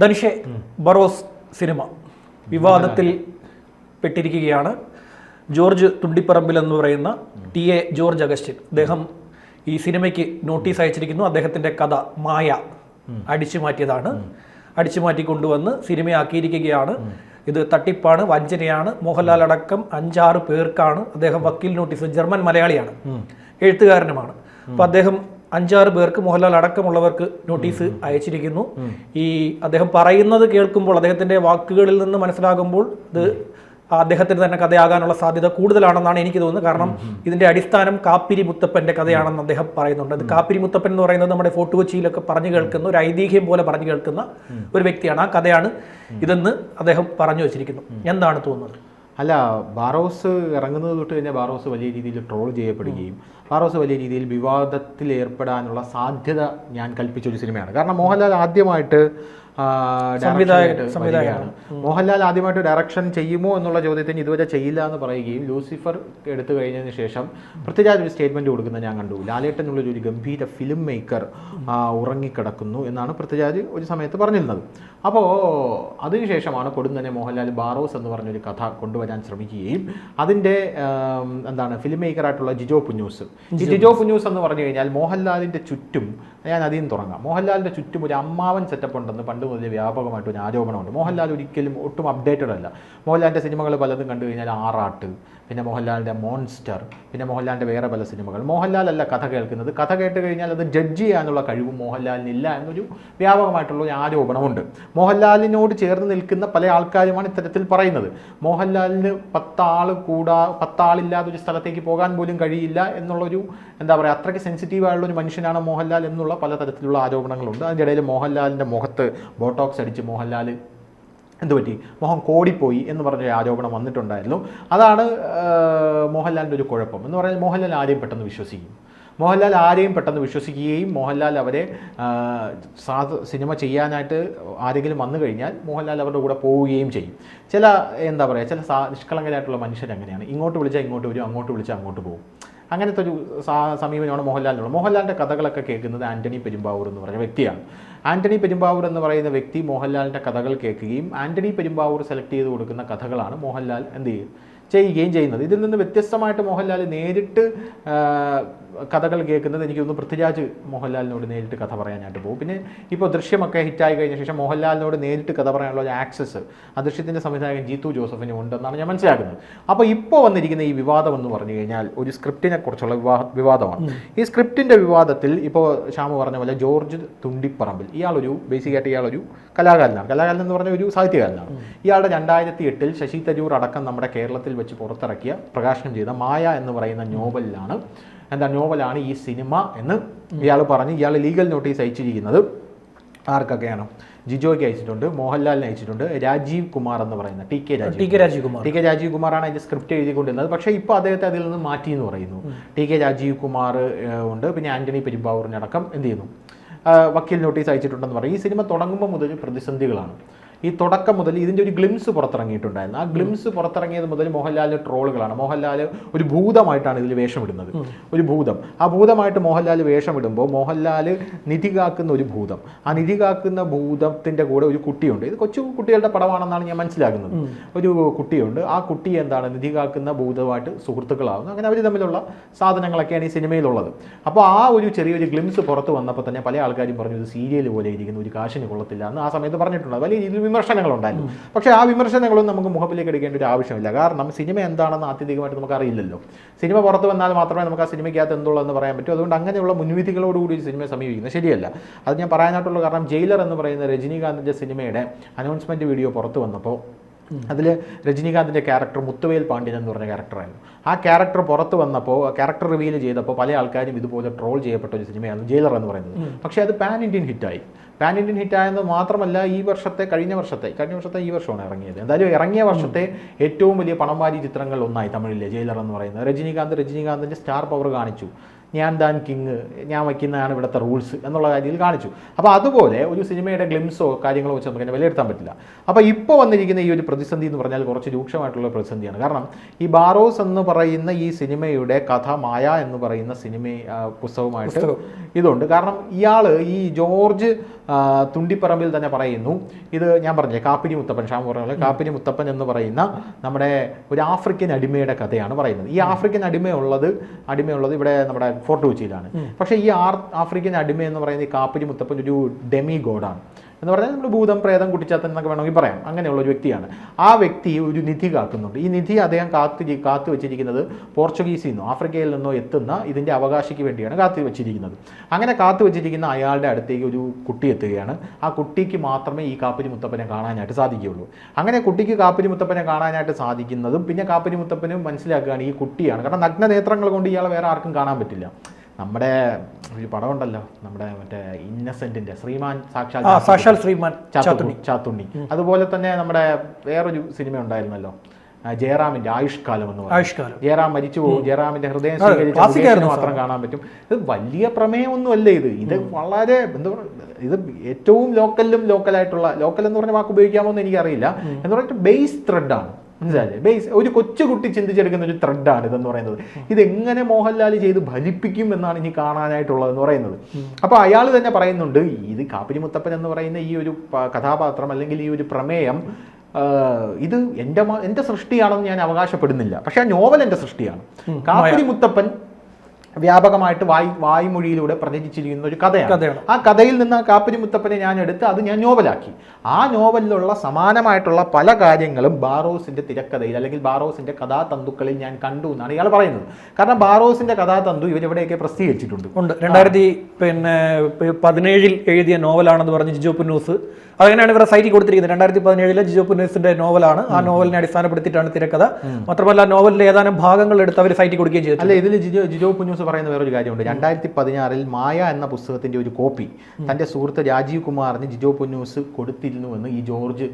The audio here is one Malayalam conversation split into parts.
ധനുഷെ ബറോസ് സിനിമ വിവാദത്തിൽ പെട്ടിരിക്കുകയാണ്. ജോർജ് തുണ്ടിപ്പറമ്പിൽ എന്ന് പറയുന്ന ടി എ ജോർജ് അഗസ്റ്റിൻ. അദ്ദേഹം ഈ സിനിമയ്ക്ക് നോട്ടീസ് അയച്ചിരിക്കുന്നു. അദ്ദേഹത്തിന്റെ കഥ മായ അടിച്ചു മാറ്റിയതാണ് അടിച്ചു മാറ്റി കൊണ്ടുവന്ന് സിനിമയാക്കിയിരിക്കുകയാണ് ഇത് തട്ടിപ്പാണ് വഞ്ചനയാണ്. മോഹൻലാൽ അടക്കം അഞ്ചാറ് പേർക്കാണ് അദ്ദേഹം വക്കീൽ നോട്ടീസ് ജർമ്മൻ മലയാളിയാണ്. എഴുത്തുകാരനുമാണ്. അപ്പോൾ അദ്ദേഹം അഞ്ചാറ് പേർക്ക് മോഹൻലാൽ അടക്കമുള്ളവർക്ക് നോട്ടീസ് അയച്ചിരിക്കുന്നു. ഈ അദ്ദേഹം പറയുന്നത് കേൾക്കുമ്പോൾ അദ്ദേഹത്തിന്റെ വാക്കുകളിൽ നിന്ന് മനസ്സിലാകുമ്പോൾ ഇത് അദ്ദേഹത്തിന് തന്നെ കഥയാകാനുള്ള സാധ്യത കൂടുതലാണെന്നാണ് എനിക്ക് തോന്നുന്നത്. കാരണം ഇതിന്റെ അടിസ്ഥാനം കാപ്പിരി മുത്തപ്പന്റെ കഥയാണെന്ന് അദ്ദേഹം പറയുന്നുണ്ട്. അത് കാപ്പിരി മുത്തപ്പൻ എന്ന് പറയുന്നത് നമ്മുടെ ഫോർട്ട് കൊച്ചിയിലൊക്കെ പറഞ്ഞു കേൾക്കുന്ന ഒരു ഐതിഹ്യം പോലെ പറഞ്ഞു കേൾക്കുന്ന ഒരു വ്യക്തിയാണ്. ആ കഥയാണ് ഇതെന്ന് അദ്ദേഹം പറഞ്ഞു വെച്ചിരിക്കുന്നു. എന്താണ് തോന്നുന്നത്? അല്ല ബാറോസ് ഇറങ്ങുന്നത് തൊട്ട് തന്നെ ബാറോസ് വലിയ രീതിയിൽ ട്രോൾ ചെയ്യപ്പെടുകയും ബാറോസ് വലിയ രീതിയിൽ വിവാദത്തിൽ ഏർപ്പെടാനുള്ള സാധ്യത ഞാൻ കൽപ്പിച്ച ഒരു സിനിമയാണ്. കാരണം മോഹൻലാൽ ആദ്യമായിട്ട് വരികയാണ്. മോഹൻലാൽ ആദ്യമായിട്ട് ഡയറക്ഷൻ ചെയ്യുമോ എന്നുള്ള ചോദ്യത്തിന് ഇതുവരെ ചെയ്യില്ല എന്ന് പറയുകയും ലൂസിഫർ എടുത്തു കഴിഞ്ഞതിന് ശേഷം പൃഥ്വിരാജ് ഒരു സ്റ്റേറ്റ്മെന്റ് കൊടുക്കുന്നത് ഞാൻ കണ്ടു. ലാലേട്ടൻ എന്നുള്ളൊരു ഒരു ഗംഭീര ഫിലിം മേക്കർ ഉറങ്ങിക്കിടക്കുന്നു എന്നാണ് പൃഥ്വിരാജ് ഒരു സമയത്ത് പറഞ്ഞിരുന്നത്. അപ്പോൾ അതിനുശേഷമാണ് കൊടും തന്നെ മോഹൻലാൽ ബാറോസ് എന്ന് പറഞ്ഞൊരു കഥ കൊണ്ടുവരാൻ ശ്രമിക്കുകയും അതിന്റെ എന്താണ് ഫിലിം മേക്കർ ആയിട്ടുള്ള ജിജോ പുന്യൂസ് ഈ ജിജോ പുന്യൂസ് എന്ന് പറഞ്ഞു കഴിഞ്ഞാൽ മോഹൻലാലിന്റെ ചുറ്റും ഞാൻ അതിൽ നിന്ന് തുടങ്ങാം. മോഹൻലാലിന്റെ ചുറ്റും ഒരു അമ്മാവൻ സെറ്റപ്പ് ഉണ്ടെന്ന് പണ്ട് മുതലേ വ്യാപകമായിട്ട് ഒരു ആരോപണമുണ്ട്. മോഹൻലാൽ ഒരിക്കലും ഒട്ടും അപ്ഡേറ്റഡ് അല്ല. മോഹൻലാലിന്റെ സിനിമകൾ പലതും കണ്ടു കഴിഞ്ഞാൽ ആറാട്ട് പിന്നെ മോഹൻലാലിന്റെ മോൺസ്റ്റർ പിന്നെ മോഹൻലാലിന്റെ വേറെ പല സിനിമകൾ. മോഹൻലാൽ അല്ല കഥ കേൾക്കുന്നത്. കഥ കേട്ട് കഴിഞ്ഞാൽ അത് ജഡ്ജ് ചെയ്യാനുള്ള കഴിവ് മോഹൻലാലിനില്ല എന്നൊരു വ്യാപകമായിട്ടുള്ള ഒരു ആരോപണമുണ്ട്. മോഹൻലാലിനോട് ചേർന്ന് നിൽക്കുന്ന പല ആൾക്കാരുമാണ് ഇത്തരത്തിൽ പറയുന്നത്. മോഹൻലാലിന് പത്താൾ കൂടാ പത്താളില്ലാതെ ഒരു സ്ഥലത്തേക്ക് പോകാൻ പോലും കഴിയില്ല എന്നുള്ളൊരു എന്താ പറയുക അത്രയ്ക്ക് സെൻസിറ്റീവ് ആയുള്ള ഒരു മനുഷ്യനാണ് മോഹൻലാൽ എന്നുള്ള പല തരത്തിലുള്ള ആരോപണങ്ങളുണ്ട്. അതിന്റെ ഇടയിൽ മോഹൻലാലിന്റെ മുഖത്ത് ബോട്ടോക്സ് അടിച്ച് മോഹൻലാൽ എന്ത് പറ്റി മോഹൻ കോടിപ്പോയി എന്ന് പറഞ്ഞൊരു ആരോപണം വന്നിട്ടുണ്ടായിരുന്നു. അതാണ് മോഹൻലാലിന്റെ ഒരു കുഴപ്പം. എന്ന് പറഞ്ഞാൽ മോഹൻലാൽ ആരെയും പെട്ടെന്ന് വിശ്വസിക്കും. മോഹൻലാൽ ആരെയും പെട്ടെന്ന് വിശ്വസിക്കുകയും മോഹൻലാൽ അവരെ സാധ സിനിമ ചെയ്യാനായിട്ട് ആരെങ്കിലും വന്നു കഴിഞ്ഞാൽ മോഹൻലാൽ അവരുടെ കൂടെ പോവുകയും ചെയ്യും. ചില എന്താ പറയുക ചില സാ നിഷ്കളങ്കരായിട്ടുള്ള മനുഷ്യരങ്ങനെയാണ്. ഇങ്ങോട്ട് വിളിച്ചാൽ ഇങ്ങോട്ട് വരും അങ്ങോട്ട് വിളിച്ചാൽ അങ്ങോട്ട് പോകും. അങ്ങനത്തെ ഒരു സമീപനമാണ് മോഹൻലാലിനുള്ളത്. മോഹൻലാലിന്റെ കഥകളൊക്കെ കേൾക്കുന്നത് ആന്റണി പെരുമ്പാവൂർ എന്ന് പറഞ്ഞ വ്യക്തിയാണ്. ആന്റണി പെരുമ്പാവൂർ എന്ന് പറയുന്ന വ്യക്തി മോഹൻലാലിന്റെ കഥകൾ കേൾക്കുകയും ആന്റണി പെരുമ്പാവൂർ സെലക്ട് ചെയ്ത് കൊടുക്കുന്ന കഥകളാണ് മോഹൻലാൽ എന്ത് ചെയ്യുക ചെയ്യുകയും ചെയ്യുന്നത്. ഇതിൽ നിന്ന് വ്യത്യസ്തമായിട്ട് മോഹൻലാൽ നേരിട്ട് കഥകൾ കേൾക്കുന്നത് എനിക്ക് തോന്നുന്നു പൃഥ്വിരാജ് മോഹൻലാലിനോട് നേരിട്ട് കഥ പറയാനായിട്ട് പോകും. പിന്നെ ഇപ്പോൾ ദൃശ്യമൊക്കെ ഹിറ്റായി കഴിഞ്ഞ ശേഷം മോഹൻലാലിനോട് നേരിട്ട് കഥ പറയാനുള്ള ഒരു ആക്സസ് ആ ദൃശ്യത്തിന്റെ സംവിധായകൻ ജീത്തു ജോസഫിന് ഉണ്ടെന്നാണ് ഞാൻ മനസ്സിലാക്കുന്നത്. അപ്പോൾ ഇപ്പോൾ വന്നിരിക്കുന്ന ഈ വിവാദം എന്ന് പറഞ്ഞു കഴിഞ്ഞാൽ ഒരു സ്ക്രിപ്റ്റിനെ കുറിച്ചുള്ള വിവാദമാണ്. ഈ സ്ക്രിപ്റ്റിന്റെ വിവാദത്തിൽ ഇപ്പോൾ ഷാമു പറഞ്ഞ പോലെ ജോർജ് തുണ്ടിപ്പറമ്പിൽ ഇയാളൊരു ബേസിക്കായിട്ട് ഇയാളൊരു കലാകാരനാണ്. കലാകാരൻ എന്ന് പറഞ്ഞ ഒരു സാഹിത്യകാരനാണ്. ഇയാളുടെ രണ്ടായിരത്തി എട്ടിൽ ശശി തരൂർ അടക്കം നമ്മുടെ കേരളത്തിൽ വെച്ച് പുറത്തിറക്കിയ പ്രകാശനം ചെയ്ത മായ എന്ന് പറയുന്ന നോവലിലാണ് എന്താ നോവലാണ് ഈ സിനിമ എന്ന് ഇയാൾ പറഞ്ഞ് ഇയാൾ ലീഗൽ നോട്ടീസ് അയച്ചിരിക്കുന്നത് ആർക്കൊക്കെയാണ്? ജിജോയ്ക്ക് അയച്ചിട്ടുണ്ട് മോഹൻലാലിന് അയച്ചിട്ടുണ്ട് രാജീവ് കുമാർ എന്ന് പറയുന്ന T K Rajeev T K Rajeev Kumar. T K Rajeev കുമാറാണ് അതിന്റെ സ്ക്രിപ്റ്റ് എഴുതിക്കൊണ്ടിരുന്നത്. പക്ഷേ ഇപ്പോൾ അദ്ദേഹത്തെ അതിൽ നിന്ന് മാറ്റി എന്ന് പറയുന്നു. ടി കെ രാജീവ് കുമാർ ഉണ്ട്. പിന്നെ ആന്റണി പെരുമ്പാവൂരിനടക്കം എന്ത് ചെയ്യുന്നു? വക്കീൽ നോട്ടീസ് അയച്ചിട്ടുണ്ടെന്ന് പറയും. ഈ സിനിമ തുടങ്ങുമ്പോൾ മുതൽ പ്രതിസന്ധികളാണ്. ഈ തുടക്കം മുതൽ ഇതിന്റെ ഒരു ഗ്ലിംസ് പുറത്തിറങ്ങിയിട്ടുണ്ടായിരുന്നു. ആ ഗ്ലിംസ് പുറത്തിറങ്ങിയത് മുതൽ മോഹൻലാലിന് ട്രോളുകളാണ്. മോഹൻലാൽ ഒരു ഭൂതമായിട്ടാണ് ഇതിൽ വേഷമിടുന്നത്. ഒരു ഭൂതം. ആ ഭൂതമായിട്ട് മോഹൻലാൽ വേഷമിടുമ്പോൾ മോഹൻലാൽ നിധി കാക്കുന്ന ഒരു ഭൂതം. ആ നിധി കാക്കുന്ന ഭൂതത്തിന്റെ കൂടെ ഒരു കുട്ടിയുണ്ട്. ഇത് കൊച്ചു കുട്ടികളുടെ പടമാണെന്നാണ് ഞാൻ മനസ്സിലാക്കുന്നത്. ഒരു കുട്ടിയുണ്ട്. ആ കുട്ടി എന്താണ് നിധി കാക്കുന്ന ഭൂതമായിട്ട് സുഹൃത്തുക്കളാകുന്നു അങ്ങനെ അവർ തമ്മിലുള്ള സാധനങ്ങളൊക്കെയാണ് ഈ സിനിമയിലുള്ളത്. അപ്പോൾ ആ ഒരു ചെറിയൊരു ഗ്ലിംസ് പുറത്ത് വന്നപ്പോൾ തന്നെ പല ആൾക്കാരും പറഞ്ഞു ഇത് സീരിയൽ പോലെ ഇരിക്കുന്നു. ഒരു കാശിന് കൊള്ളത്തില്ല. എന്ന് ആ സമയത്ത് പറഞ്ഞിട്ടുണ്ട്. വലിയ രീതിയിൽ വിമർശനങ്ങളുണ്ടായിരുന്നു. പക്ഷേ ആ വിമർശനങ്ങളൊന്നും നമുക്ക് മുഖപ്പിലേക്ക് എടുക്കേണ്ട ഒരു ആവശ്യമില്ല. കാരണം സിനിമ എന്താണെന്ന് ആത്യന്തികമായിട്ട് നമുക്ക് അറിയില്ലല്ലോ. സിനിമ പുറത്ത് വന്നാൽ മാത്രമേ നമുക്ക് ആ സിനിമയ്ക്കകത്ത് എന്തുള്ളതെന്ന് പറയാൻ പറ്റൂ. അതുകൊണ്ട് അങ്ങനെയുള്ള മുൻവിധികളോടുകൂടി സിനിമയെ സമീപിക്കുന്നത് ശരിയല്ല. അത് ഞാൻ പറയാനായിട്ടുള്ള കാരണം ജയിലർ എന്ന് പറയുന്ന രജനീകാന്തിന്റെ സിനിമയുടെ അനൗൺസ്മെന്റ് വീഡിയോ പുറത്ത് വന്നപ്പോൾ അതിൽ രജനീകാന്തിന്റെ ക്യാരക്ടർ മുത്തുവേൽ പാണ്ഡ്യൻ എന്ന് പറഞ്ഞ ക്യാരക്ടറായിരുന്നു. ആ ക്യാരക്ടർ പുറത്ത് വന്നപ്പോൾ ക്യാരക്ടർ റിവീൽ ചെയ്തപ്പോൾ പല ആൾക്കാരും ഇതുപോലെ ട്രോൾ ചെയ്യപ്പെട്ട ഒരു സിനിമയാണ് ജയിലർ എന്ന് പറയുന്നത്. പക്ഷേ അത് പാൻ ഇന്ത്യൻ ഹിറ്റായി പാൻ ഇന്ത്യൻ ഹിറ്റായെന്ന് മാത്രമല്ല ഈ വർഷത്തെ കഴിഞ്ഞ വർഷത്തെ കഴിഞ്ഞ വർഷത്തെ ഈ വർഷമാണ് ഇറങ്ങിയത്. എന്തായാലും ഇറങ്ങിയ വർഷത്തെ ഏറ്റവും വലിയ പണമാരി വാരി ചിത്രങ്ങൾ ഒന്നായി തമിഴിലെ ജയിലർ എന്ന് പറയുന്നത്. രജനീകാന്ത് രജനീകാന്തിന്റെ സ്റ്റാർ പവർ കാണിച്ചു. ഞാൻ ദാൻ കിങ് ഞാൻ വയ്ക്കുന്നതാണ് ഇവിടുത്തെ റൂൾസ് എന്നുള്ള കാര്യത്തിൽ കാണിച്ചു. അപ്പോൾ അതുപോലെ ഒരു സിനിമയുടെ ഗ്ലിംസോ കാര്യങ്ങളോ വെച്ച് നമുക്ക് വിലയിരുത്താൻ പറ്റില്ല. അപ്പോൾ ഇപ്പോൾ വന്നിരിക്കുന്ന ഈ ഒരു പ്രതിസന്ധി എന്ന് പറഞ്ഞാൽ കുറച്ച് രൂക്ഷമായിട്ടുള്ള പ്രതിസന്ധിയാണ്. കാരണം ഈ ബാറോസ് എന്ന് പറയുന്ന ഈ സിനിമയുടെ കഥ മായ എന്ന് പറയുന്ന സിനിമ പുസ്തകമായിട്ട് ഇതുണ്ട്. കാരണം ഇയാൾ ഈ ജോർജ് തുണ്ടിപ്പറമ്പിൽ തന്നെ പറയുന്നു. ഇത് ഞാൻ പറഞ്ഞില്ലേ കാപ്പിരി മുത്തപ്പൻ ഷാം പറഞ്ഞ കാപ്പിനി കാപ്പിരി മുത്തപ്പൻ എന്ന് പറയുന്ന നമ്മുടെ ഒരു ആഫ്രിക്കൻ അടിമയുടെ കഥയാണ് പറയുന്നത്. ഈ ആഫ്രിക്കൻ അടിമയുള്ളത് അടിമയുള്ളത് ഇവിടെ നമ്മുടെ ഫോർട്ട് കൊച്ചിയിലാണ്. പക്ഷേ ഈ ആർ ആഫ്രിക്കൻ അടിമ എന്ന് പറയുന്ന ഈ കാപ്പിരി മുത്തപ്പൻ ഒരു ഡെമി ഗോഡാണ് എന്ന് പറഞ്ഞാൽ നമ്മൾ ഭൂതം പ്രേതം കുട്ടിച്ചാത്തൻ എന്നൊക്കെ വേണമെങ്കിൽ പറയാം. അങ്ങനെയുള്ള ഒരു വ്യക്തിയാണ്. ആ വ്യക്തി ഒരു നിധി കാക്കുന്നുണ്ട്. ഈ നിധി അദ്ദേഹം കാത്തു കാത്തു വെച്ചിരിക്കുന്നത് പോർച്ചുഗീസിൽ നിന്നോ ആഫ്രിക്കയിൽ നിന്നോ എത്തുന്ന ഇതിന്റെ അവകാശിക്ക് വേണ്ടിയാണ് കാത്തു വെച്ചിരിക്കുന്നത്. അങ്ങനെ കാത്തു വെച്ചിരിക്കുന്ന അയാളുടെ അടുത്തേക്ക് ഒരു കുട്ടി എത്തുകയാണ്. ആ കുട്ടിക്ക് മാത്രമേ ഈ കാപ്പിരി മുത്തപ്പനെ കാണാനായിട്ട് സാധിക്കുകയുള്ളൂ. അങ്ങനെ കുട്ടിക്ക് കാപ്പിരി മുത്തപ്പനെ കാണാനായിട്ട് സാധിക്കുന്നതും പിന്നെ കാപ്പിരി മുത്തപ്പനും മനസ്സിലാക്കുകയാണ് ഈ കുട്ടിയാണ്. കാരണം നഗ്നനേത്രങ്ങൾ കൊണ്ട് ഇയാളെ വേറെ ആർക്കും കാണാൻ പറ്റില്ല. നമ്മുടെ ഒരു പടമുണ്ടല്ലോ നമ്മുടെ മറ്റേ ഇന്നസെന്റിന്റെ ശ്രീമാൻ സാക്ഷാൽ സാക്ഷാൽ ശ്രീമാൻ ചാത്തുണ്ണി ചാത്തുണ്ണി. അതുപോലെ തന്നെ നമ്മുടെ വേറൊരു സിനിമ ഉണ്ടായിരുന്നല്ലോ ജയറാമിന്റെ ആയുഷ്കാലം എന്ന് പറയുന്നത്. ജയറാം മരിച്ചു പോകും. ജയറാമിന്റെ ഹൃദയം സ്വീകരിച്ചു മാത്രം കാണാൻ പറ്റും. ഇത് വലിയ പ്രമേയമൊന്നും അല്ല ഇത് ഇത് വളരെ എന്താ പറയുക ഇത് ഏറ്റവും ലോക്കലിലും ലോക്കലായിട്ടുള്ള ലോക്കൽ എന്ന് പറഞ്ഞ വാക്ക് ഉപയോഗിക്കാമോ എന്ന് എനിക്കറിയില്ല. എന്ന് പറഞ്ഞിട്ട് ബേസ് ത്രെഡാണ് മനസ്സിലായില്ലേ? ബേസ് ഒരു കൊച്ചുകുട്ടി ചിന്തിച്ചെടുക്കുന്ന ഒരു ത്രെഡാണ് ഇതെന്ന് പറയുന്നത്. ഇത് എങ്ങനെ മോഹൻലാൽ ചെയ്ത് ഫലിപ്പിക്കും എന്നാണ് ഇനി കാണാനായിട്ടുള്ളതെന്ന് പറയുന്നത്. അപ്പോൾ അയാൾ തന്നെ പറയുന്നുണ്ട് ഇത് കാപ്പിരി മുത്തപ്പൻ എന്ന് പറയുന്ന ഈ ഒരു കഥാപാത്രം അല്ലെങ്കിൽ ഈ ഒരു പ്രമേയം ഇത് എന്റെ എന്റെ എന്റെ സൃഷ്ടിയാണെന്ന് ഞാൻ അവകാശപ്പെടുന്നില്ല. പക്ഷേ ആ നോവൽ എന്റെ സൃഷ്ടിയാണ്. കാപ്പിരി മുത്തപ്പൻ വ്യാപകമായിട്ട് വായ് വായ്മൊഴിയിലൂടെ പ്രചരിച്ചിരിക്കുന്ന ഒരു കഥയാണ്. കഥയാണ്. ആ കഥയിൽ നിന്ന് ആ കാപ്പിരി മുത്തപ്പനെ ഞാൻ എടുത്ത് അത് ഞാൻ നോവലാക്കി. ആ നോവലിലുള്ള സമാനമായിട്ടുള്ള പല കാര്യങ്ങളും ബാറോസിന്റെ തിരക്കഥയിൽ അല്ലെങ്കിൽ ബാറോസിന്റെ കഥാതന്തുക്കളിൽ ഞാൻ കണ്ടു എന്നാണ് ഇയാൾ പറയുന്നത്. കാരണം ബാറോസിന്റെ കഥാതന്തു ഇവരെവിടെയൊക്കെ പ്രസിദ്ധീകരിച്ചിട്ടുണ്ട്? ഉണ്ട്. രണ്ടായിരത്തി പിന്നെ പതിനേഴിൽ എഴുതിയ നോവലാണെന്ന് പറഞ്ഞ് ജിജോ പുന്നൂസ്. അതങ്ങനെയാണ് ഇവരുടെ സൈറ്റിൽ കൊടുത്തിരിക്കുന്നത്. രണ്ടായിരത്തി പതിനേഴിലെ ജിജോ ന്യൂസിന്റെ നോവലാണ്. ആ നോവലിനെ അടിസ്ഥാനപ്പെടുത്തിയിട്ടാണ് തിരക്കഥ. മാത്രമല്ല നോവലിന്റെ ഏതാനും ഭാഗങ്ങൾ എടുത്ത് അവർ സൈറ്റിൽ കൊടുക്കുകയും ചെയ്തു അല്ല ഇതിൽ ജിജോ ജിജോ കുഞ്ഞൂസ് പറയുന്ന വേറൊരു കാര്യമുണ്ട്. രണ്ടായിരത്തി പതിനാറിൽ മായ എന്ന പുസ്തകത്തിന്റെ ഒരു കോപ്പി തന്റെ സുഹൃത്ത് രാജീവ് കുമാറിന് ജിജോ പുന്നൂസ് കൊടുത്തിരുന്നുവെന്ന് ഈ ജോർജ്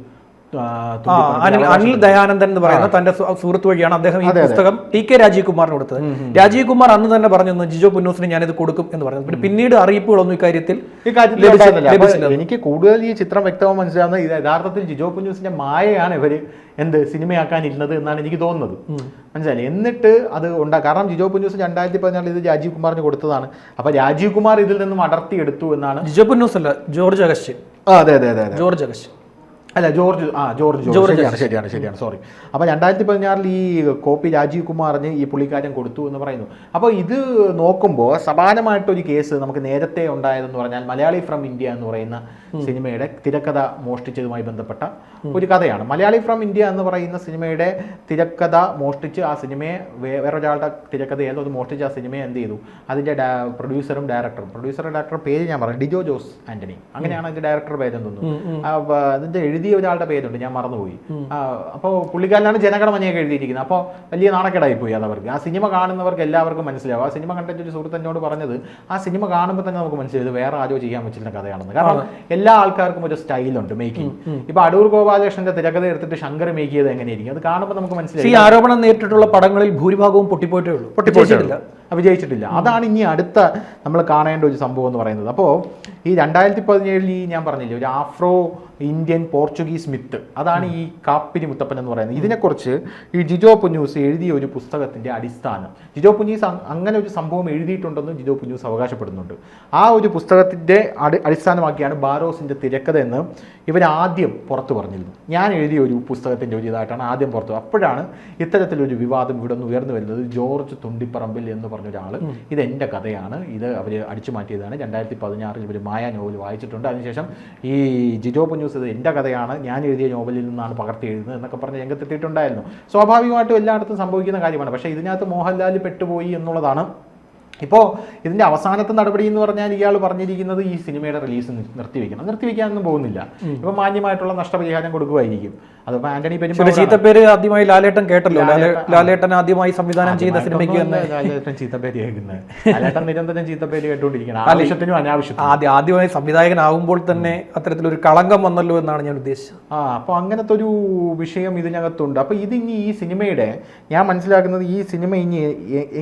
അനിൽ അനിൽ ദയാനന്ദൻ എന്ന് പറയുന്ന തന്റെ സുഹൃത്ത് വഴിയാണ് അദ്ദേഹം ഈ പുസ്തകം ടി കെ രാജീവ് കുമാറിന് കൊടുത്തത് രാജീവ് കുമാർ അന്ന് തന്നെ പറഞ്ഞു ജിജോ പുന്നൂസിന് ഞാനിത് കൊടുക്കും എന്ന് പറഞ്ഞു പിന്നെ പിന്നീട് അറിയിപ്പുകളൊന്നും ഇക്കാര്യത്തിൽ. എനിക്ക് കൂടുതൽ ഈ ചിത്രം വ്യക്തമായി മനസ്സിലാവുന്നത് ഇത് യഥാർത്ഥത്തിൽ ജിജോ പുന്നൂസിന്റെ മായയാണ് ഇവർ എന്ത് സിനിമയാക്കാൻ ഇരുന്നത് എന്നാണ് എനിക്ക് തോന്നുന്നത്. മനസ്സിലായി എന്നിട്ട് അത് ഉണ്ടാ കാരണം ജിജോ പുന്നൂസ് രണ്ടായിരത്തി പതിനാലിൽ ഇത് രാജീവ് കുമാറിന് കൊടുത്തതാണ്. അപ്പൊ രാജീവ് കുമാർ ഇതിൽ നിന്നും അടർത്തിയെടുത്തു എന്നാണ് ജിജോ പുന്നൂസ് അല്ല ജോർജ് അഗസ്റ്റ്യൻ ആ, അതെ അതെ അതെ അതെ. ജോർജ് അഗസ്റ്റ്യൻ അല്ല ജോർജ് ആ ജോർജ് ജോർജ്. ശരിയാണ് ശരിയാണ് ശരിയാണ്. സോറി അപ്പോൾ രണ്ടായിരത്തി പതിനാറിൽ ഈ കോപ്പി രാജീവ് കുമാറിന് ഈ പുള്ളിക്കാരൻ കൊടുത്തു എന്ന് പറയുന്നു. അപ്പോൾ ഇത് നോക്കുമ്പോൾ സമാനമായിട്ടൊരു കേസ് നമുക്ക് നേരത്തെ ഉണ്ടായതെന്ന് പറഞ്ഞാൽ മലയാളി ഫ്രം ഇന്ത്യ എന്ന് പറയുന്ന സിനിമയുടെ തിരക്കഥ മോഷ്ടിച്ചതുമായി ബന്ധപ്പെട്ട ഒരു കഥയാണ്. മലയാളി ഫ്രം ഇന്ത്യ എന്ന് പറയുന്ന സിനിമയുടെ തിരക്കഥ മോഷ്ടിച്ച് ആ സിനിമയെ വേറൊരാളുടെ തിരക്കഥയായിരുന്നു അത് മോഷ്ടിച്ച് ആ സിനിമയെ എന്ത് ചെയ്തു? അതിന്റെ പ്രൊഡ്യൂസറും ഡയറക്ടറും പ്രൊഡ്യൂസറും ഡയറക്ടറും പേര് ഞാൻ പറഞ്ഞു ഡിജോ ജോസ് ആന്റണി അങ്ങനെയാണ് അതിന്റെ ഡയറക്ടർ പേരെന്ന് തോന്നുന്നു. അതിന്റെ വ- എഴുതിയ ഒരാളുടെ പേരുണ്ട് ഞാൻ മറന്നുപോയി. അപ്പോൾ പുള്ളിക്കാരനാണ് ജനഗണമനയൊക്കെ എഴുതിയിരിക്കുന്നത്. അപ്പോൾ വലിയ നാണക്കേടായി പോയി അതവർക്ക്. ആ സിനിമ കാണുന്നവർക്ക് എല്ലാവർക്കും മനസ്സിലാവും. ആ സിനിമ കണ്ടിട്ട് ഒരു സുഹൃത്ത് എന്നോട് പറഞ്ഞത് ആ സിനിമ കാണുമ്പോൾ തന്നെ നമുക്ക് മനസ്സിലായത് വേറെ ആരോ ചെയ്യാൻ പറ്റുന്ന കഥയാണെന്ന്. കാരണം എല്ലാ ആൾക്കാർക്കും ഒരു സ്റ്റൈലുണ്ട് മേക്കിംഗ്. ഇപ്പൊ അടൂർ ഗോപാലകൃഷ്ണന്റെ തിരക്കഥ എടുത്തിട്ട് ശങ്കർ മേക്ക് ചെയ്ത് എങ്ങനെയായിരിക്കും? അത് കാണുമ്പോൾ നമുക്ക് മനസ്സിലായി ഈ ആരോപണം നേരിട്ടിട്ടുള്ള പടങ്ങളിൽ ഭൂരിഭാഗവും പൊട്ടിപ്പോയിട്ടേ ഉള്ളൂ. പൊട്ടിപ്പോയിട്ടില്ല വിജയിച്ചിട്ടില്ല അതാണ് ഇനി അടുത്ത നമ്മൾ കാണേണ്ട ഒരു സംഭവം എന്ന് പറയുന്നത്. അപ്പോൾ ഈ രണ്ടായിരത്തി പതിനേഴിൽ ഈ ഞാൻ പറഞ്ഞില്ലേ ഒരു ആഫ്രോ ഇന്ത്യൻ പോർച്ചുഗീസ് മിത്ത്. അതാണ് ഈ കാപ്പിരി മുത്തപ്പൻ എന്ന് പറയുന്നത്. ഇതിനെക്കുറിച്ച് ഈ ജിജോ പുന്യൂസ് എഴുതിയ ഒരു പുസ്തകത്തിന്റെ അടിസ്ഥാനം. ജിജോ പുന്യൂസ് അങ്ങനെ ഒരു സംഭവം എഴുതിയിട്ടുണ്ടെന്ന് ജിജോ പുന്യൂസ് അവകാശപ്പെടുന്നുണ്ട്. ആ ഒരു പുസ്തകത്തിന്റെ അടി അടിസ്ഥാനമാക്കിയാണ് ബാരോസിന്റെ തിരക്കഥ എന്ന് ഇവർ ആദ്യം പുറത്തു പറഞ്ഞിരുന്നു. ഞാൻ എഴുതിയ ഒരു പുസ്തകത്തിന്റെ ഒരു ഇതായിട്ടാണ് ആദ്യം പുറത്തു. അപ്പോഴാണ് ഇത്തരത്തിലൊരു വിവാദം ഇവിടെ നിന്ന് ഉയർന്നു വരുന്നത്. ജോർജ് തുണ്ടിപ്പറമ്പിൽ എന്ന് പറഞ്ഞ ഒരാൾ ഇത് എന്റെ കഥയാണ്. ഇത് അവർ അടിച്ചു മാറ്റിയതാണ്. രണ്ടായിരത്തി പതിനാറിൽ ഇവർ മായ നോവൽ വായിച്ചിട്ടുണ്ട്. അതിനുശേഷം ഈ ജിജോ ന്യൂസ് ഇത് എന്റെ കഥയാണ്. ഞാൻ എഴുതിയ നോവലിൽ നിന്നാണ് പകർത്തി എഴുതുന്നത് എന്നൊക്കെ പറഞ്ഞ് രംഗത്തെത്തിയിട്ടുണ്ടായിരുന്നു. സ്വാഭാവികമായിട്ടും എല്ലായിടത്തും സംഭവിക്കുന്ന കാര്യമാണ്. പക്ഷേ ഇതിനകത്ത് മോഹൻലാൽ പെട്ടുപോയി എന്നുള്ളതാണ്. ഇപ്പോൾ ഇതിന്റെ അവസാനത്തെ നടപടി എന്ന് പറഞ്ഞാൽ ഇയാൾ പറഞ്ഞിരിക്കുന്നത് ഈ സിനിമയുടെ റിലീസ് നിർത്തിവെക്കണം. നിർത്തിവെക്കാനൊന്നും പോകുന്നില്ല. ഇപ്പം മാന്യമായിട്ടുള്ള നഷ്ടപരിഹാരം കൊടുക്കുമായിരിക്കും അതിപ്പോൾ ആന്റണി ചില പെരുമാൾ ചീത്തപ്പേര് ആദ്യമായി ലാലേട്ടൻ കേട്ടല്ലോ. ലാലേട്ടൻ ആദ്യമായി സംവിധാനം ചെയ്ത സിനിമയ്ക്ക് തന്നെ. ലാലേട്ടൻ ചീത്തപ്പേര് കേൾക്കുന്നത് ലാലേട്ടൻ നിരന്തരം ചീത്തപ്പേര് കേട്ടുകൊണ്ടിരിക്കണം ആവശ്യത്തിനും അനാവശ്യത്തിനും. ആദ്യ ആദ്യമായി സംവിധായകനാകുമ്പോൾ തന്നെ അത്തരത്തിലൊരു കളങ്കം വന്നല്ലോ എന്നാണ് ഞാൻ ഉദ്ദേശിച്ചത്. ആ അപ്പോൾ അങ്ങനത്തെ ഒരു വിഷയം ഇതിനകത്തുണ്ട്. അപ്പോൾ ഇത് ഇനി ഈ സിനിമയുടെ ഞാൻ മനസ്സിലാക്കുന്നത് ഈ സിനിമ ഇനി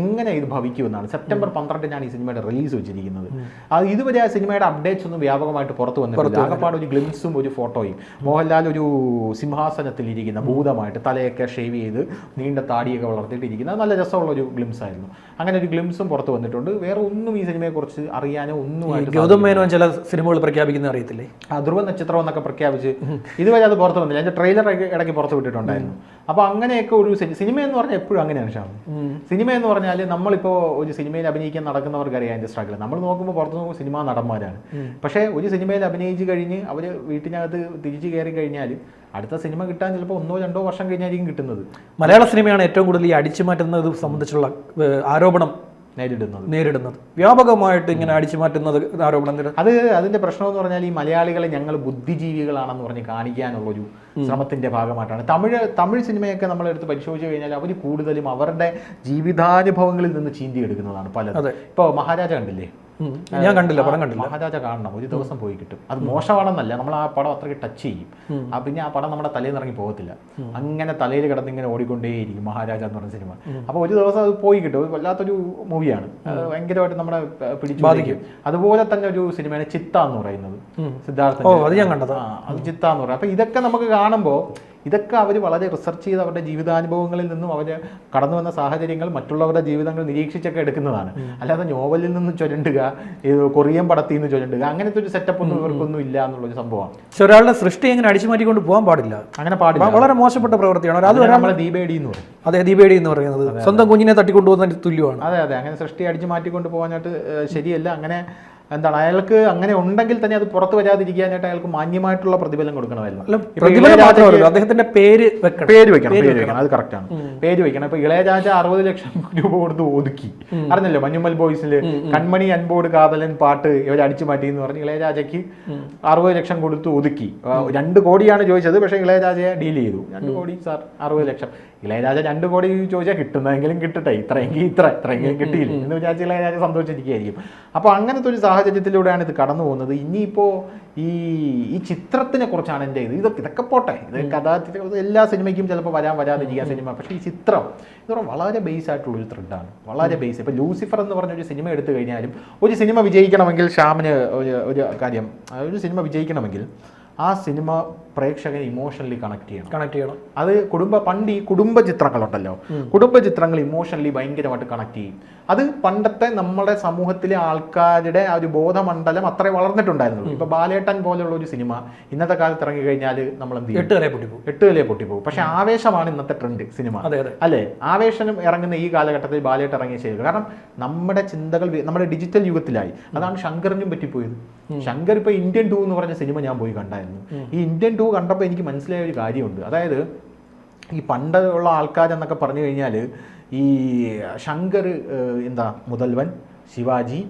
എങ്ങനെ ഇത് ഭവിക്കുമെന്നാണ്. സെപ്റ്റംബർ പന്ത്രണ്ടിനാണ് ഈ സിനിമയുടെ റിലീസ് വെച്ചിരിക്കുന്നത്. അത് ഇതുവരെ ആ സിനിമയുടെ അപ്ഡേറ്റ്സ് ഒന്നും വ്യാപകമായിട്ട് പുറത്തു വന്നിട്ടില്ല. ആകപ്പാട് ഒരു ഗ്ലിംസും ഒരു ഫോട്ടോയും. മോഹൻലാൽ ഒരു സിംഹാസനം സിംഹാസനത്തിൽ ഇരിക്കുന്ന ഭൂതമായിട്ട് തലയൊക്കെ ഷേവ് ചെയ്ത് നീണ്ട താടിയൊക്കെ വളർത്തിയിട്ടിരിക്കുന്ന നല്ല രസമുള്ള ഒരു ഗ്ലിംസ് ആയിരുന്നു അങ്ങനെ ഒരു ഗ്ലിംസും പുറത്ത് വന്നിട്ടുണ്ട്. വേറെ ഒന്നും ഈ സിനിമയെക്കുറിച്ച് അറിയാനോ ഒന്നുമായിട്ട് ഗൗതം മേനോൻ ചില സിനിമകൾ പ്രഖ്യാപിക്കുന്ന അറിയത്തില്ലേ? ധ്രുവ നക്ഷത്രം എന്നൊക്കെ പ്രഖ്യാപിച്ച് ഇതുവരെ അത് പുറത്ത് വന്നില്ല. അതിന്റെ ട്രെയിലർ ഇടയ്ക്ക് പുറത്ത് വിട്ടിട്ടുണ്ടായിരുന്നു. അപ്പൊ അങ്ങനെയൊക്കെ ഒരു സിനിമ എന്ന് പറഞ്ഞാൽ എപ്പോഴും അങ്ങനെയാണ് ഷാം. സിനിമ എന്ന് പറഞ്ഞാൽ നമ്മളിപ്പോൾ ഒരു സിനിമയിൽ അഭിനയിക്കാൻ നടക്കുന്നവർക്ക് അറിയാം അതിന്റെ സ്ട്രഗിൾ നമ്മൾ നോക്കുമ്പോൾ പുറത്ത് നോക്കുമ്പോൾ സിനിമാ നടന്മാരാണ്. പക്ഷേ ഒരു സിനിമയിൽ അഭിനയിച്ച് കഴിഞ്ഞ് അവർ വീട്ടിനകത്ത് തിരിച്ചു കയറി കഴിഞ്ഞാൽ അടുത്ത സിനിമ കിട്ടാൻ ചിലപ്പോൾ ഒന്നോ രണ്ടോ വർഷം കഴിഞ്ഞായിരിക്കും കിട്ടുന്നത്. മലയാള സിനിമയാണ് ഏറ്റവും കൂടുതൽ ഈ അടിച്ചു മാറ്റുന്നത് സംബന്ധിച്ചുള്ള ആരോപണം നേരിടുന്നത്. നേരിടുന്നത്. വ്യാപകമായിട്ട് ഇങ്ങനെ അടിച്ചു മാറ്റുന്നത് ആരോപണം അത് അതിന്റെ പ്രശ്നം എന്ന് പറഞ്ഞാൽ ഈ മലയാളികളെ ഞങ്ങൾ ബുദ്ധിജീവികളാണെന്ന് പറഞ്ഞ് കാണിക്കാനുള്ള ഒരു ശ്രമത്തിന്റെ ഭാഗമായിട്ടാണ്. തമിഴ് തമിഴ് സിനിമയൊക്കെ നമ്മൾ എടുത്ത് പരിശോധിച്ചു കഴിഞ്ഞാൽ അവർ കൂടുതലും അവരുടെ ജീവിതാനുഭവങ്ങളിൽ നിന്ന് ചീന്തിയെടുക്കുന്നതാണ് പലതും. ഇപ്പോൾ മഹാരാജ കണ്ടില്ലേ. ഞാൻ കണ്ടില്ല പടം കണ്ടില്ല. മഹാരാജ കാണണം. ഒരു ദിവസം പോയി കിട്ടും അത് മോശമാണെന്നല്ല നമ്മൾ ആ പടം അത്രയ്ക്ക് ടച്ച് ചെയ്യും. ആ പിന്നെ ആ പടം നമ്മുടെ തലയിൽ ഇറങ്ങി പോകത്തില്ല. അങ്ങനെ തലയിൽ കിടന്ന് ഇങ്ങനെ ഓടിക്കൊണ്ടേയിരിക്കും മഹാരാജ എന്ന് പറഞ്ഞ സിനിമ. അപ്പോൾ ഒരു ദിവസം അത് പോയി കിട്ടും അത് വല്ലാത്തൊരു മൂവിയാണ് ഭയങ്കരമായിട്ട് നമ്മളെ പ- പിടിച്ചു ബാധിക്കും. അതുപോലെ തന്നെ ഒരു സിനിമയാണ് ചിത്ത എന്ന് പറയുന്നത് സിദ്ധാർത്ഥ അത് ഞാൻ കണ്ടത്. അത് ചിത്ത എന്ന് പറയുന്നത് അപ്പൊ ഇതൊക്കെ നമുക്ക് കാണുമ്പോൾ ഇതൊക്കെ അവർ വളരെ റിസർച്ച് ചെയ്ത് അവരുടെ ജീവിതാനുഭവങ്ങളിൽ നിന്നും അവർ കടന്നു വന്ന സാഹചര്യങ്ങൾ മറ്റുള്ളവരുടെ ജീവിതങ്ങൾ നിരീക്ഷിച്ചൊക്കെ എടുക്കുന്നതാണ്. അല്ലാതെ നോവലിൽ നിന്ന് ചൊല്ലണ്ടുക കൊറിയൻ പടത്തിൽ നിന്ന് ചൊരണ്ടുക അങ്ങനത്തെ ഒരു സെറ്റപ്പ് ഒന്നും ഇവർക്കൊന്നും ഇല്ല എന്നുള്ള ഒരു സംഭവമാണ്. പക്ഷെ ഒരാളുടെ സൃഷ്ടി എങ്ങനെ അടിച്ചുമാറ്റിക്കൊണ്ട് പോകാൻ പാടില്ല. അങ്ങനെ പാടില്ല. വളരെ മോശപ്പെട്ട പ്രവൃത്തിയാണ്. അത് നമ്മളെ ദീപേടി എന്ന് പറയും. അതെ ദീപേടി എന്ന് പറയുന്നത്. സ്വന്തം കുഞ്ഞിനെ തട്ടിക്കൊണ്ടുപോകുന്നതിന് തുല്യമാണ്. അതെ അതെ. അങ്ങനെ സൃഷ്ടി അടിച്ചു മാറ്റിക്കൊണ്ട് പോകാനായിട്ട് ശരിയല്ല. അങ്ങനെ എന്താണ്? അയാൾക്ക് അങ്ങനെ ഉണ്ടെങ്കിൽ തന്നെ അത് പുറത്തു വരാതിരിക്കാനായിട്ട് അയാൾക്ക് മാന്യമായിട്ടുള്ള പ്രതിഫലം കൊടുക്കണമായിരുന്നു. അദ്ദേഹത്തിന്റെ പേര് വെക്കണം. പേര് വെക്കണം പേര് വെക്കണം. അത് കറക്റ്റ് ആണ്. പേര് വെക്കണം. ഇപ്പൊ ഇളയരാജ അറുപത് ലക്ഷം രൂപ കൊടുത്ത് ഒതുക്കി. അറിഞ്ഞല്ലോ? മഞ്ഞുമൽ ബോയ്സിൽ കൺമണി അൻപോട് കാതലൻ പാട്ട് ഇവർ അടിച്ചു മാറ്റി എന്ന് പറഞ്ഞ് ഇളയരാജയ്ക്ക് അറുപത് ലക്ഷം കൊടുത്ത് ഒതുക്കി. രണ്ട് കോടിയാണ് ചോദിച്ചത്. പക്ഷേ ഇളയരാജയെ ഡീൽ ചെയ്തു. രണ്ട് കോടി സാർ അറുപത് ലക്ഷം. ഇളയരാജ രണ്ട് കോടി ചോദിച്ചാൽ കിട്ടുന്നതെങ്കിലും കിട്ടട്ടെ. ഇത്രയെങ്കിൽ ഇത്ര ഇത്രയെങ്കിലും കിട്ടിയില്ല. എന്ന് വിചാരിച്ച് ഇളയരാജ സന്തോഷിച്ചിരിക്കുകയായിരിക്കും. അപ്പോൾ അങ്ങനത്തെ ഒരു സാഹചര്യത്തിലൂടെയാണ് ഇത് കടന്നു പോകുന്നത്. ഇനിയിപ്പോൾ ഈ ഈ ചിത്രത്തിനെ കുറിച്ചാണ് എന്റെ ഇത്. ഇതൊക്കെ ഇതൊക്കെ പോട്ടെ. ഇത് കഥാചിത്രം എല്ലാ സിനിമയ്ക്കും ചിലപ്പോൾ വരാൻ വരാതിരിക്കുക സിനിമ. പക്ഷേ ഈ ചിത്രം ഇത് പറഞ്ഞാൽ വളരെ ബേസ് ആയിട്ടുള്ള ഒരു ത്രെഡാണ് വളരെ ബേസ് ഇപ്പോൾ ലൂസിഫർ എന്ന് പറഞ്ഞ ഒരു സിനിമ എടുത്തു കഴിഞ്ഞാലും ഒരു സിനിമ വിജയിക്കണമെങ്കിൽ ഷ്യാമിന് ഒരു ഒരു കാര്യം ഒരു സിനിമ വിജയിക്കണമെങ്കിൽ ആ സിനിമ പ്രേക്ഷകനെ ഇമോഷണലി കണക്ട് ചെയ്യണം. കണക്ട് ചെയ്യണം. അത് കുടുംബ പണ്ട് ഈ കുടുംബ ചിത്രങ്ങളുണ്ടല്ലോ. കുടുംബ ചിത്രങ്ങൾ ഇമോഷണലി ഭയങ്കരമായിട്ട് കണക്ട് ചെയ്യും. അത് പണ്ടത്തെ നമ്മുടെ സമൂഹത്തിലെ ആൾക്കാരുടെ ആ ഒരു ബോധമണ്ഡലം അത്രേ വളർന്നിട്ടുണ്ടായിരുന്നുള്ളൂ. ഇപ്പൊ ബാലേട്ടൻ പോലെയുള്ള ഒരു സിനിമ ഇന്നത്തെ കാലത്ത് ഇറങ്ങി കഴിഞ്ഞാൽ നമ്മൾ എന്ത് ചെയ്യും? എട്ട് വിലയെ പൊട്ടിപ്പോകും. എട്ട് വിലയെ പൊട്ടിപ്പോകും. പക്ഷെ ആവേശമാണ് ഇന്നത്തെ ട്രെൻഡ് സിനിമ. അല്ലേ? ആവേശം ഇറങ്ങുന്ന ഈ കാലഘട്ടത്തിൽ ബാലേട്ട് ഇറങ്ങിയ ശരി കാരണം നമ്മുടെ ചിന്തകൾ നമ്മുടെ ഡിജിറ്റൽ യുഗത്തിലായി. അതാണ് ശങ്കറിനും പറ്റിപ്പോയത്. ശങ്കർ ഇപ്പൊ ഇന്ത്യൻ ടു എന്ന് പറഞ്ഞ സിനിമ ഞാൻ പോയി കണ്ടായിരുന്നു. ഈ ഇന്ത്യൻ ടൂ കണ്ടപ്പോൾ എനിക്ക് മനസ്സിലായ ഒരു കാര്യമുണ്ട്. അതായത് ഈ പണ്ടുള്ള ആൾക്കാരെന്നൊക്കെ പറഞ്ഞു കഴിഞ്ഞാൽ ഈ ശങ്കർ എന്താ മുതൽവൻ ശിവാജി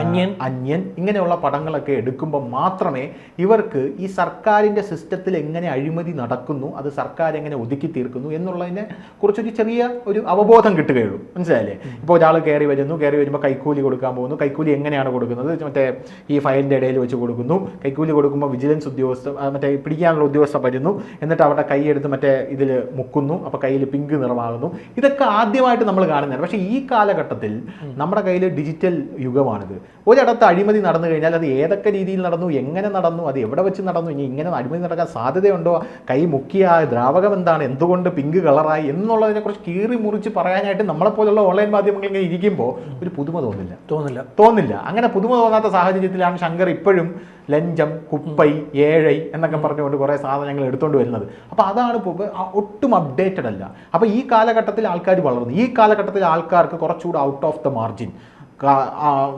അന്യൻ. അന്യൻ ഇങ്ങനെയുള്ള പടങ്ങളൊക്കെ എടുക്കുമ്പോൾ മാത്രമേ ഇവർക്ക് ഈ സർക്കാരിന്റെ സിസ്റ്റത്തിൽ എങ്ങനെ അഴിമതി നടക്കുന്നു അത് സർക്കാർ എങ്ങനെ ഒതുക്കി തീർക്കുന്നു എന്നുള്ളതിനെ കുറിച്ചൊരു ചെറിയ ഒരു അവബോധം കിട്ടുകയുള്ളൂ. മനസ്സിലായില്ലേ? ഇപ്പോൾ ഒരാൾ കയറി വരുന്നു കയറി വരുമ്പോൾ കൈക്കൂലി കൊടുക്കാൻ പോകുന്നു. കൈക്കൂലി എങ്ങനെയാണ് കൊടുക്കുന്നത്? മറ്റേ ഈ ഫയലിന്റെ ഇടയിൽ വെച്ച് കൊടുക്കുന്നു. കൈക്കൂലി കൊടുക്കുമ്പോൾ വിജിലൻസ് ഉദ്യോഗസ്ഥ മറ്റേ പിടിക്കാനുള്ള ഉദ്യോഗസ്ഥ വരുന്നു. എന്നിട്ട് അവരുടെ കൈ എടുത്ത് മറ്റേ ഇതിൽ മുക്കുന്നു. അപ്പോൾ കയ്യിൽ പിങ്ക് നിറമാകുന്നു. ഇതൊക്കെ ആദ്യമായിട്ട് നമ്മൾ കാണുന്നതാണ്. പക്ഷേ ഈ കാലഘട്ടത്തിൽ നമ്മുടെ കയ്യിൽ ഡിജിറ്റൽ യുഗമാണിത് ഒരിടത്ത് അഴിമതി നടന്നു കഴിഞ്ഞാൽ അത് ഏതൊക്കെ രീതിയിൽ നടന്നു എങ്ങനെ നടന്നു അത് എവിടെ വെച്ച് നടന്നു ഇനി ഇങ്ങനെ അഴിമതി നടക്കാൻ സാധ്യതയുണ്ടോ കൈ മുക്കിയ ദ്രാവകം എന്താണ് എന്തുകൊണ്ട് പിങ്ക് കളറായി എന്നുള്ളതിനെക്കുറിച്ച് കീറി മുറിച്ച് പറയാനായിട്ട് നമ്മളെപ്പോലുള്ള ഓൺലൈൻ മാധ്യമങ്ങൾ ഇങ്ങനെ ഇരിക്കുമ്പോൾ ഒരു പുതുമ തോന്നില്ല. തോന്നില്ല. തോന്നില്ല. അങ്ങനെ പുതുമ തോന്നാത്ത സാഹചര്യത്തിലാണ് ശങ്കർ ഇപ്പോഴും ലഞ്ചം കുപ്പൈ ഏഴൈ എന്നൊക്കെ പറഞ്ഞുകൊണ്ട് കുറേ സാധനങ്ങൾ എടുത്തുകൊണ്ട് വരുന്നത്. അപ്പോൾ അതാണ് ഒട്ടും അപ്ഡേറ്റഡ് അല്ല. അപ്പോൾ ഈ കാലഘട്ടത്തിൽ ആൾക്കാർ വളർന്നു. ഈ കാലഘട്ടത്തിൽ ആൾക്കാർക്ക് കുറച്ചുകൂടെ ഔട്ട് ഓഫ് ദ മാർജിൻ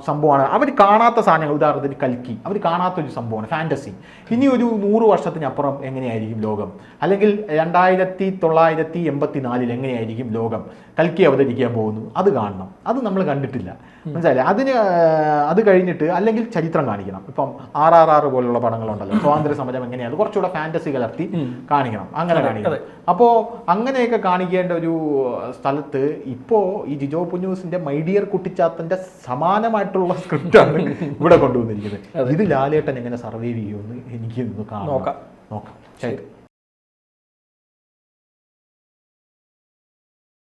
സംഭവമാണ്. അവർ കാണാത്ത സാധനങ്ങൾ ഉദാഹരണത്തിന് കൽക്കി. അവർ കാണാത്ത ഒരു സംഭവമാണ് ഫാന്റസി ഇനി ഒരു നൂറ് വർഷത്തിനപ്പുറം എങ്ങനെയായിരിക്കും ലോകം? അല്ലെങ്കിൽ രണ്ടായിരത്തി തൊള്ളായിരത്തി എൺപത്തി നാലിൽ എങ്ങനെയായിരിക്കും ലോകം? കൽക്കി അവതരിക്കാൻ പോകുന്നു. അത് കാണണം. അത് നമ്മൾ കണ്ടിട്ടില്ല. മനസ്സിലായില്ലേ? അതിന് അത് കഴിഞ്ഞിട്ട് അല്ലെങ്കിൽ ചരിത്രം കാണിക്കണം. ഇപ്പം ആർ ആർ ആർ പോലുള്ള പടങ്ങളുണ്ടല്ലോ. സ്വാതന്ത്ര്യ സമരം എങ്ങനെയാണ്? കുറച്ചുകൂടെ ഫാന്റസി കലർത്തി കാണിക്കണം. അങ്ങനെ കാണിക്കണം. അപ്പോൾ അങ്ങനെയൊക്കെ കാണിക്കേണ്ട ഒരു സ്ഥലത്ത് ഇപ്പോൾ ഈ ജിജോ പുന്നൂസിന്റെ മൈഡിയർ കുട്ടിച്ചാത്തന്റെ സമാനമായിട്ടുള്ള സ്ക്രിപ്റ്റാണ് ഇവിടെ കൊണ്ടുവന്നിരിക്കുന്നത്. ഇത് ലാലേട്ടൻ എങ്ങനെ സർവൈവ് ചെയ്യുമെന്ന് എനിക്ക് ഇന്ന് കാണാം നോക്കാം. നോക്കാം. ശരി.